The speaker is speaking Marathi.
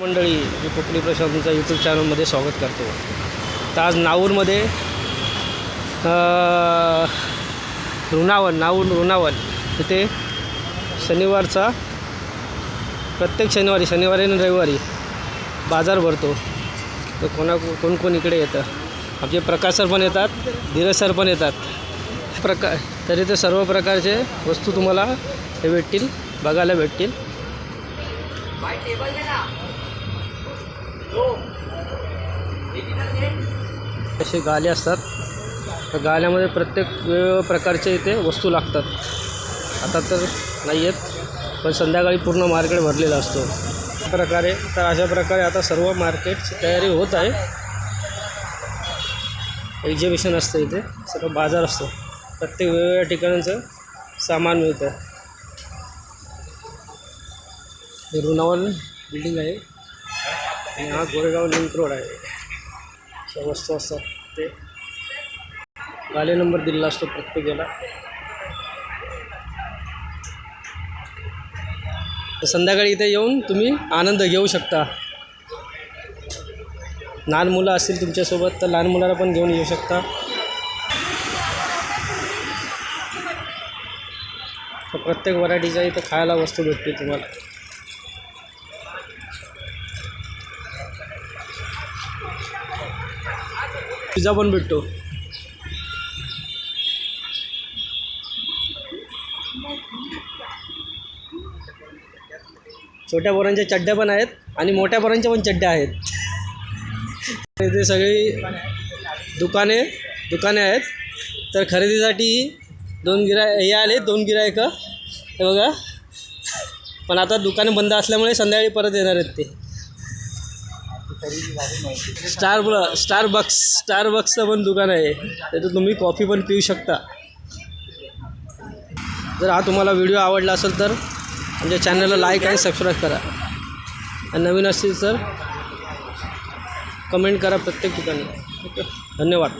मंडळी मी कोकणी प्रशांत यूट्यूब चॅनलमध्ये स्वागत करतो. तर आज नाऊरमध्ये रुणावन नाऊर रुणावन इथे शनिवारचा प्रत्येक शनिवारी शनिवारी आणि रविवारी बाजार भरतो. तर कोणा कोण कोण इकडे येतं? आमचे प्रकाश सर पण येतात धीरज सर पण येतात. प्रका तरी ते सर्व प्रकारचे वस्तू तुम्हाला हे भेटतील बघायला भेटतील. असे गाले असतात. तर गाल्यामध्ये प्रत्येक वेगवेगळ्या प्रकारचे इथे वस्तू लागतात. आता तर नाही आहेत पण संध्याकाळी पूर्ण मार्केट भरलेला असतो. अशा प्रकारे तर अशा प्रकारे आता सर्व मार्केटची तयारी होत आहे. एक्झिबिशन असतं इथे सर्व बाजार असतो. प्रत्येक वेगवेगळ्या ठिकाणांचं सामान मिळतं. हे रुणावल बिल्डिंग आहे. आणि हा गोरेगाव लिंक रोड आहे. अशा वस्तू असतात ते. गाले नंबर दिलेला असतो प्रत्येकाला. तर संध्याकाळी इथे येऊन तुम्ही आनंद घेऊ शकता. लहान मुलं असतील तुमच्यासोबत तर लहान मुलाला पण घेऊन येऊ शकता. तर प्रत्येक व्हरायटीच्या इथं खायला वस्तू भेटते तुम्हाला. पिझ्झा पण भेटतो. छोट्या पोरांच्या चड्ड्या पण आहेत आणि मोठ्या पोरांच्या पण चड्ड्या आहेत. इथे सगळी दुकाने दुकाने आहेत. तर खरेदीसाठी दोन गिराय हे आले दोन गिरायकं. हे बघा. पण आता दुकाने बंद असल्यामुळे संध्याकाळी परत येणार आहेत ते. स्टार स्टारबक्स स्टारबक्सचं स्टार पण दुकान आहे. त्याचं तुम्ही कॉफी पण पिऊ शकता. जर हा तुम्हाला व्हिडिओ आवडला असेल तर आमच्या चॅनलला लाईक आणि सबस्क्राईब करा. आणि नवीन असतील तर कमेंट करा प्रत्येक ठिकाणी. ओके? धन्यवाद.